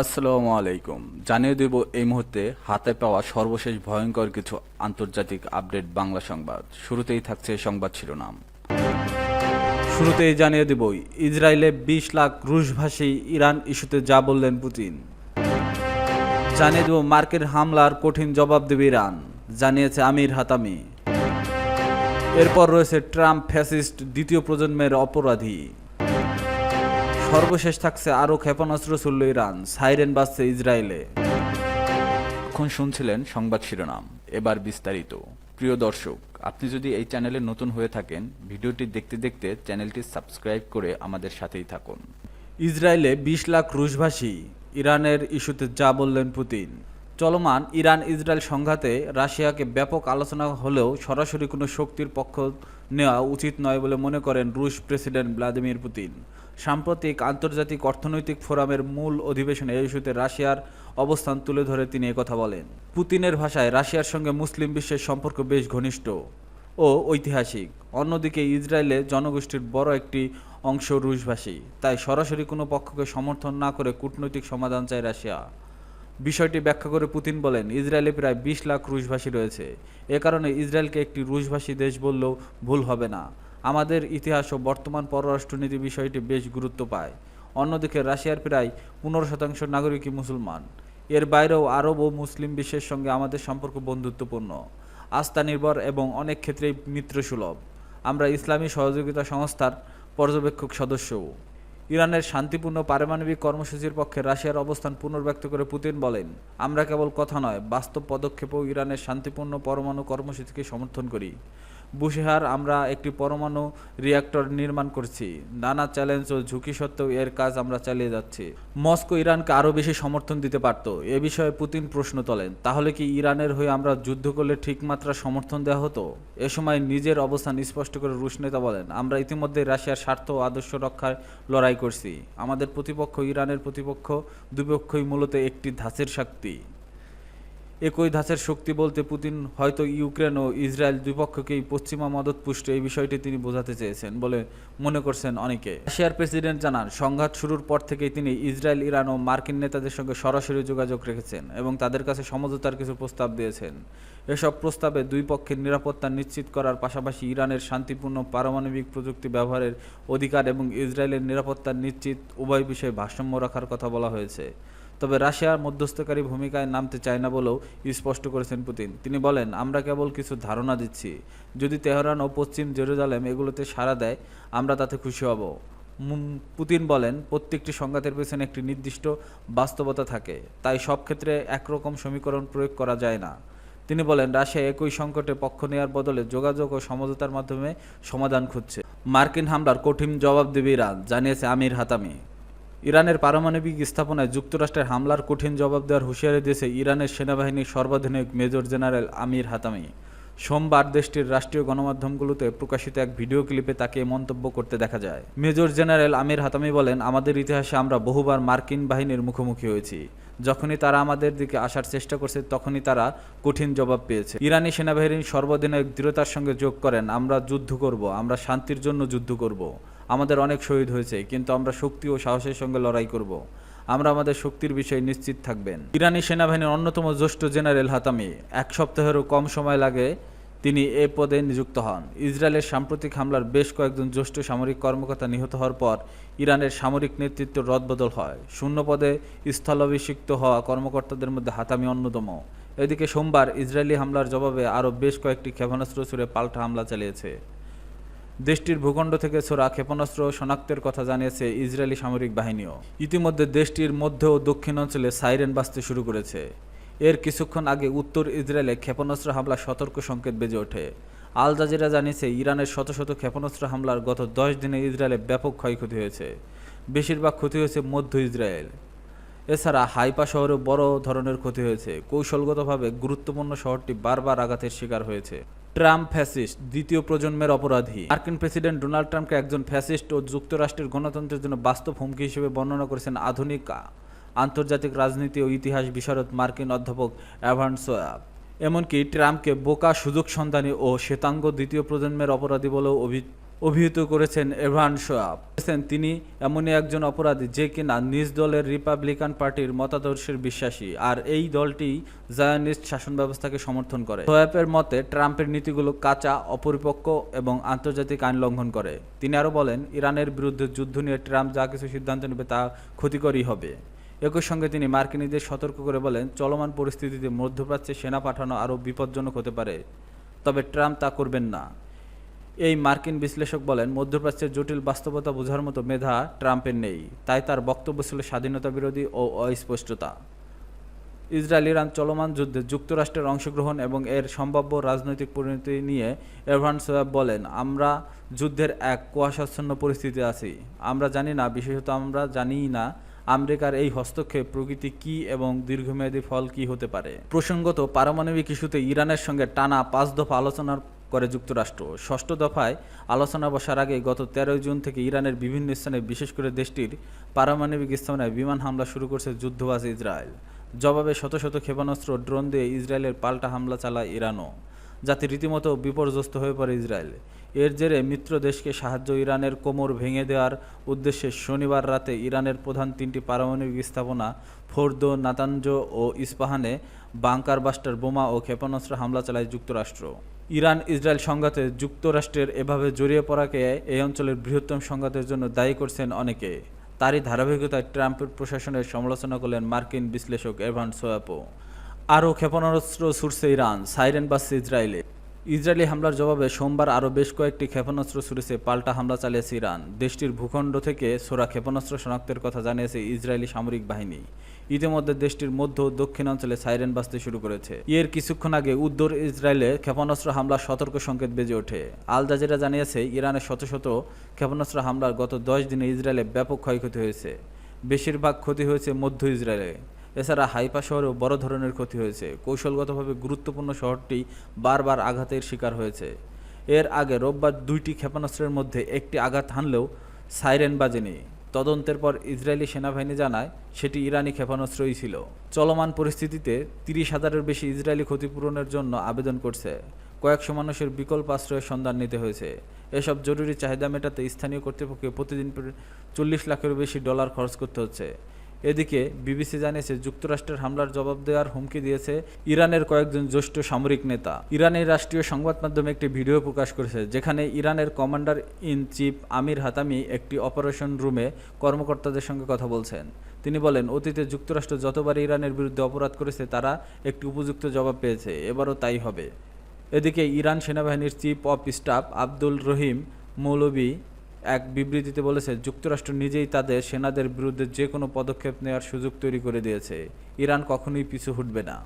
আসসালামু আলাইকুম। জানিয়ে দেব এই মুহূর্তে হাতে পাওয়া সর্বশেষ ভয়ঙ্কর কিছু আন্তর্জাতিক আপডেট বাংলা সংবাদ। শুরুতেই থাকছে সংবাদ শিরোনাম। শুরুতেই জানিয়ে দেব, ইসরায়েলে বিশ লাখ রুশভাষী ইরান ইস্যুতে যা বললেন পুতিন। জানিয়ে দেব মার্কের হামলার কঠিন জবাব দেবে ইরান, জানিয়েছে আমির হাতামি। এরপর রয়েছে ট্রাম্প ফ্যাসিস্ট দ্বিতীয় প্রজন্মের অপরাধী। সর্বশেষ থাকছে আরও ক্ষেপণাস্ত্র ছুড়ল ইরান, সাইরেন বাজছে ইসরায়েলে। এখন শুনছিলেন সংবাদ শিরোনাম, এবার বিস্তারিত। প্রিয় দর্শক, আপনি যদি এই চ্যানেলে নতুন হয়ে থাকেন, ভিডিওটি দেখতে দেখতে চ্যানেলটি সাবস্ক্রাইব করে আমাদের সাথেই থাকুন। ইসরায়েলে বিশ লাখ রুশভাষী, ইরানের ইস্যুতে যা বললেন পুতিন। চলমান ইরান ইসরায়েল সংঘাতে রাশিয়াকে ব্যাপক আলোচনা হলেও সরাসরি কোনো শক্তির পক্ষ নেওয়া উচিত নয় বলে মনে করেন রুশ প্রেসিডেন্ট ভ্লাদিমির পুতিন। সাম্প্রতিক আন্তর্জাতিক অর্থনৈতিক ফোরামের মূল অধিবেশনে এই ইস্যুতে রাশিয়ার অবস্থান তুলে ধরে তিনি কথা বলেন। পুতিনের ভাষায়, রাশিয়ার সঙ্গে মুসলিম বিশ্বের সম্পর্ক বেশ ঘনিষ্ঠ ও ঐতিহাসিক। অন্যদিকে ইসরায়েলে জনগোষ্ঠীর বড় একটি অংশ রুশভাষী। তাই সরাসরি কোনো পক্ষকে সমর্থন না করে কূটনৈতিক সমাধান চায় রাশিয়া। বিষয়টি ব্যাখ্যা করে পুতিন বলেন, ইসরায়েলে প্রায় বিশ লাখ রুশভাষী রয়েছে। এ কারণে ইসরায়েলকে একটি রুশভাষী দেশ বললেও ভুল হবে না। আমাদের ইতিহাস ও বর্তমান পররাষ্ট্রনীতি বিষয়টি বেশ গুরুত্ব পায়। অন্যদিকে রাশিয়ার প্রায় পনেরো শতাংশ নাগরিকই মুসলমান। এর বাইরেও আরব ও মুসলিম বিশ্বের সঙ্গে আমাদের সম্পর্ক বন্ধুত্বপূর্ণ। আস্থা নির্ভর এবং অনেক ক্ষেত্রেই মিত্রসুলভ। আমরা ইসলামী সহযোগিতা সংস্থার পর্যবেক্ষক সদস্যও। ইরানের শান্তিপূর্ণ পারমাণবিক কর্মসূচির পক্ষে রাশিয়ার অবস্থান পুনর্ব্যক্ত করে পুতিন বলেন, আমরা কেবল কথা নয়, বাস্তব পদক্ষেপেও ইরানের শান্তিপূর্ণ পরমাণু কর্মসূচিকে সমর্থন করি। বুশেহার, আমরা একটি পরমাণু রিয়াক্টর নির্মাণ করছি। নানা চ্যালেঞ্জ ও ঝুঁকি সত্ত্বেও এর কাজ আমরা চালিয়ে যাচ্ছি। মস্কো ইরানকে আরও বেশি সমর্থন দিতে পারত। এ বিষয়ে পুতিন প্রশ্ন তোলেন, তাহলে কি ইরানের হয়ে আমরা যুদ্ধ করলে ঠিক মাত্রা সমর্থন দেওয়া হতো? এ সময় নিজের অবস্থান স্পষ্ট করে রুশ নেতা বলেন, আমরা ইতিমধ্যে রাশিয়ার স্বার্থ ও আদর্শ রক্ষায় লড়াই করছি। আমাদের প্রতিপক্ষ ইরানের প্রতিপক্ষ, দুপক্ষই মূলত একটি ধাঁচের শক্তি। একই ধাঁচের শক্তি বলতে পুতিন হয়তো ইউক্রেন ও ইসরায়েল দুই পক্ষকেই পশ্চিমা মদতপুষ্ট এই বিষয়টি তিনি বোঝাতে চেয়েছেন বলে মনে করছেন অনেকে। রাশিয়ার প্রেসিডেন্ট জানান, সংঘাত শুরুর পর থেকেই তিনি ইসরায়েল, ইরান ও মার্কিন নেতাদের সঙ্গে সরাসরি যোগাযোগ রেখেছেন এবং তাদের কাছে সমঝোতার কিছু প্রস্তাব দিয়েছেন। এসব প্রস্তাবে দুই পক্ষের নিরাপত্তা নিশ্চিত করার পাশাপাশি ইরানের শান্তিপূর্ণ পারমাণবিক প্রযুক্তি ব্যবহারের অধিকার এবং ইসরায়েলের নিরাপত্তা নিশ্চিত উভয় বিষয়ে ভারসাম্য রাখার কথা বলা হয়েছে। তবে রাশিয়ার মধ্যস্থকারী ভূমিকায় নামতে চায় না বলেও স্পষ্ট করেছেন পুতিন। তিনি বলেন, আমরা কেবল কিছু ধারণা দিচ্ছি। যদি তেহরান ও পশ্চিম জেরুজালেম এগুলোতে সাড়া দেয়, আমরা তাতে খুশি হব। পুতিন বলেন, প্রত্যেকটি সংঘাতের পেছনে একটি নির্দিষ্ট বাস্তবতা থাকে। তাই সব ক্ষেত্রে একরকম সমীকরণ প্রয়োগ করা যায় না। তিনি বলেন, রাশিয়া একই সংকটে পক্ষ নেওয়ার বদলে যোগাযোগ ও সমঝোতার মাধ্যমে সমাধান খুঁজছে। মার্কিন হামলার কঠিন জবাব দেবে ইরান, জানিয়েছে আমির হাতামি। ইরানের পারমাণবিক স্থাপনায় যুক্তরাষ্ট্রের হামলার কঠিন জবাব দেওয়ার হুঁশিয়ারি দিয়েছে ইরানের সেনাবাহিনীর সর্বাধুনিক মেজর জেনারেল আমির হাতামি। সোমবার দেশটির রাষ্ট্রীয় গণমাধ্যমগুলোতে প্রকাশিত এক ভিডিও ক্লিপে তাকে মন্তব্য করতে দেখা যায়। মেজর জেনারেল আমির হাতামি বলেন, আমাদের ইতিহাসে আমরা বহুবার মার্কিন বাহিনীর মুখোমুখি হয়েছি। যখনই তারা আমাদের দিকে আসার চেষ্টা করছে, তখনই তারা কঠিন জবাব পেয়েছে। ইরানি সেনাবাহিনীর সর্বদিনের দৃঢ়তার সঙ্গে যোগ করেন, আমরা যুদ্ধ করব, আমরা শান্তির জন্য যুদ্ধ করব। আমাদের অনেক শহীদ হয়েছে, কিন্তু আমরা শক্তি ও সাহসের সঙ্গে লড়াই করব। আমরা আমাদের শক্তির বিষয়ে নিশ্চিত থাকবেন। ইরানি সেনাবাহিনীর অন্যতম জ্যেষ্ঠ জেনারেল হাতামি, এক সপ্তাহেরও কম সময় লাগে তিনি এ পদে নিযুক্ত হন। ইসরায়েলের সাম্প্রতিক হামলার বেশ কয়েকজন জ্যেষ্ঠ সামরিক কর্মকর্তা নিহত হওয়ার পর ইরানের সামরিক নেতৃত্ব রদবদল হয়। শূন্য পদে স্থলাভিষিক্ত হওয়া কর্মকর্তাদের মধ্যে হাতামি অন্যতম। এদিকে সোমবার ইসরায়েলি হামলার জবাবে আরও বেশ কয়েকটি ক্ষেপণাস্ত্র ছুড়ে পাল্টা হামলা চালিয়েছে। দেশটির ভূখণ্ড থেকে ছোড়া ক্ষেপণাস্ত্র শনাক্তের কথা জানিয়েছে ইসরায়েলি সামরিক বাহিনীও। ইতিমধ্যে দেশটির মধ্য ও দক্ষিণ অঞ্চলে সাইরেন বাজতে শুরু করেছে। এর কিছুক্ষণ আগে উত্তর ইসরায়েলে ক্ষেপণাস্ত্র হামলার সতর্ক সংকেত বেজে ওঠে। আল জাজিরা জানিয়েছে, ইরানের শত শত ক্ষেপণাস্ত্র হামলার গত দশ দিনে ইসরায়েলে ব্যাপক ক্ষয়ক্ষতি হয়েছে। বেশিরভাগ ক্ষতি হয়েছে মধ্য ইসরায়েল। এছাড়া হাইপা শহরে বড় ধরনের ক্ষতি হয়েছে। কৌশলগতভাবে গুরুত্বপূর্ণ শহরটি বারবার আঘাতের শিকার হয়েছে। ট্রাম্প ফ্যাসিস্ট, দ্বিতীয় প্রজন্মের অপরাধী। মার্কিন প্রেসিডেন্ট ডোনাল্ড ট্রাম্পকে একজন ফ্যাসিস্ট ও যুক্তরাষ্ট্রের গণতন্ত্রের জন্য বাস্তব হুমকি হিসেবে বর্ণনা করেছেন আধুনিক আন্তর্জাতিক রাজনীতি ও ইতিহাস বিশারদ মার্কিন অধ্যাপক অ্যাভান সোয়াব। এমনকি ট্রাম্পকে বোকা সুযোগ সন্ধানী ও শ্বেতাঙ্গ দ্বিতীয় প্রজন্মের অপরাধী বলেও অভি অভিহিত করেছেন এভান বলেছেন, তিনি এমনই একজন অপরাধী যে কিনা নিজ দলের রিপাবলিকান পার্টির মতাদর্শের বিশ্বাসী, আর এই দলটি জায়নিস্ট শাসন ব্যবস্থাকে সমর্থন করে। শোয়াবের মতে, ট্রাম্পের নীতিগুলো কাঁচা, অপরিপক্ক এবং আন্তর্জাতিক আইন লঙ্ঘন করে। তিনি আরও বলেন, ইরানের বিরুদ্ধে যুদ্ধ নিয়ে ট্রাম্প যা কিছু সিদ্ধান্ত নেবে তা ক্ষতিকরই হবে। একই সঙ্গে তিনি মার্কিনীদের সতর্ক করে বলেন, চলমান পরিস্থিতিতে মধ্যপ্রাচ্যে সেনা পাঠানো আরও বিপজ্জনক হতে পারে। তবে ট্রাম্প তা করবেন না। এই মার্কিন বিশ্লেষক বলেন, মধ্যপ্রাচ্যের জটিল বাস্তবতা বোঝার মতো মেধা ট্রাম্পের নেই, তাই তার বক্তব্য ছিল স্বাধীনতা বিরোধী ও অস্পষ্টতা। ইসরায়েল ইরান চলমান যুদ্ধে যুক্তরাষ্ট্রের অংশগ্রহণ এবং এর সম্ভাব্য রাজনৈতিক পরিণতি নিয়ে এভান সোয়াব বলেন, আমরা যুদ্ধের এক কুয়াশাচ্ছন্ন পরিস্থিতি আছি। আমরা জানি না, বিশেষত আমরা জানিই না, আমেরিকার এই হস্তক্ষেপ প্রকৃতি কি এবং দীর্ঘমেয়াদী ফল কি হতে পারে। প্রসঙ্গত, পারমাণবিক ইস্যুতে ইরানের সঙ্গে টানা পাঁচ দফা আলোচনার করে যুক্তরাষ্ট্র। ষষ্ঠ দফায় আলোচনা বসার আগে গত তেরোই জুন থেকে ইরানের বিভিন্ন স্থানে, বিশেষ করে দেশটির পারমাণবিক স্থাপনায় বিমান হামলা শুরু করছে যুদ্ধবাজ ইসরায়েল। জবাবে শত শত ক্ষেপণাস্ত্র ড্রোন দিয়ে ইসরায়েলের পাল্টা হামলা চালায় ইরানও। যাতে রীতিমতো বিপর্যস্ত হয়ে পড়ে ইসরায়েল। এর জেরে মিত্র দেশকে সাহায্য ইরানের কোমর ভেঙে দেওয়ার উদ্দেশ্যে শনিবার রাতে ইরানের প্রধান তিনটি পারমাণবিক স্থাপনা ফোর্দো, নাতানজো ও ইস্পাহানে বাংকার বাস্টার বোমা ও ক্ষেপণাস্ত্র হামলা চালায় যুক্তরাষ্ট্র। ইরান ইসরায়েল সংঘাতে যুক্তরাষ্ট্রের এভাবে জড়িয়ে পড়াকে এই অঞ্চলের বৃহত্তম সংঘাতের জন্য দায়ী করছেন অনেকে। তারই ধারাবাহিকতায় ট্রাম্পের প্রশাসনের সমালোচনা করলেন মার্কিন বিশ্লেষক এভান সোয়াপো। আরও ক্ষেপণাস্ত্র ছুটছে ইরান, সাইরেন বাজছে ইসরায়েলে। ইসরায়েলি হামলার জবাবে সোমবার আরও বেশ কয়েকটি ক্ষেপণাস্ত্র ছুড়েছে, পাল্টা হামলা চালিয়েছে ইরান। দেশটির ভূখণ্ড থেকে সোরা ক্ষেপণাস্ত্র শনাক্তের কথা জানিয়েছে ইসরায়েলি সামরিক বাহিনী। ইতিমধ্যে দেশটির মধ্য ও দক্ষিণাঞ্চলে সাইরেন বাজতে শুরু করেছে। এর কিছুক্ষণ আগে উত্তর ইসরায়েলে ক্ষেপণাস্ত্র হামলার সতর্ক সংকেত বেজে ওঠে। আল জাজিরা জানিয়েছে ইরানের শত শত ক্ষেপণাস্ত্র হামলার গত দশ দিনে ইসরায়েলে ব্যাপক ক্ষয়ক্ষতি হয়েছে। বেশিরভাগ ক্ষতি হয়েছে মধ্য ইসরায়েলে। এছাড়া হাইপা শহরেও বড় ধরনের ক্ষতি হয়েছে। কৌশলগতভাবে গুরুত্বপূর্ণ শহরটি বারবার আঘাতের শিকার হয়েছে। এর আগে রোববার দুইটি ক্ষেপণাস্ত্রের মধ্যে একটি আঘাত হানলেও সাইরেন বাজেনি। তদন্তের পর ইসরায়েলি সেনাবাহিনী জানায়, সেটি ইরানি ক্ষেপণাস্ত্রই ছিল। চলমান পরিস্থিতিতে তিরিশ হাজারের বেশি ইসরায়েলি ক্ষতিপূরণের জন্য আবেদন করছে। কয়েকশো মানুষের বিকল্প আশ্রয়ের সন্ধান নিতে হয়েছে। এসব জরুরি চাহিদা মেটাতে স্থানীয় কর্তৃপক্ষকে প্রতিদিন চল্লিশ লাখেরও বেশি ডলার খরচ করতে হচ্ছে। এদিকে বিবিসি জানিয়েছে, যুক্তরাষ্ট্রের হামলার জবাব দেওয়ার হুমকি দিয়েছে ইরানের কয়েকজন জ্যেষ্ঠ সামরিক নেতা। ইরানের রাষ্ট্রীয় সংবাদ মাধ্যমে একটি ভিডিও প্রকাশ করেছে, যেখানে ইরানের commander in chief Amir Hatami একটি অপারেশন রুমে কর্মকর্তাদের সঙ্গে কথা বলছেন। তিনি বলেন, অতীতে যুক্তরাষ্ট্র যতবার ইরানের বিরুদ্ধে অপরাধ করেছে, তারা একটি উপযুক্ত জবাব পেয়েছে। এবারও তাই হবে। এদিকে ইরান সেনাবাহিনীর chief of staff Abdul Rahim মৌলভী এক বিবৃতিতে বলেছে, যুক্তরাষ্ট্র নিজেই তাদের সেনাদের বিরুদ্ধে যে কোনো পদক্ষেপ নেওয়ার সুযোগ তৈরি করে দিয়েছে। ইরান কখনোই পিছু হটবে না।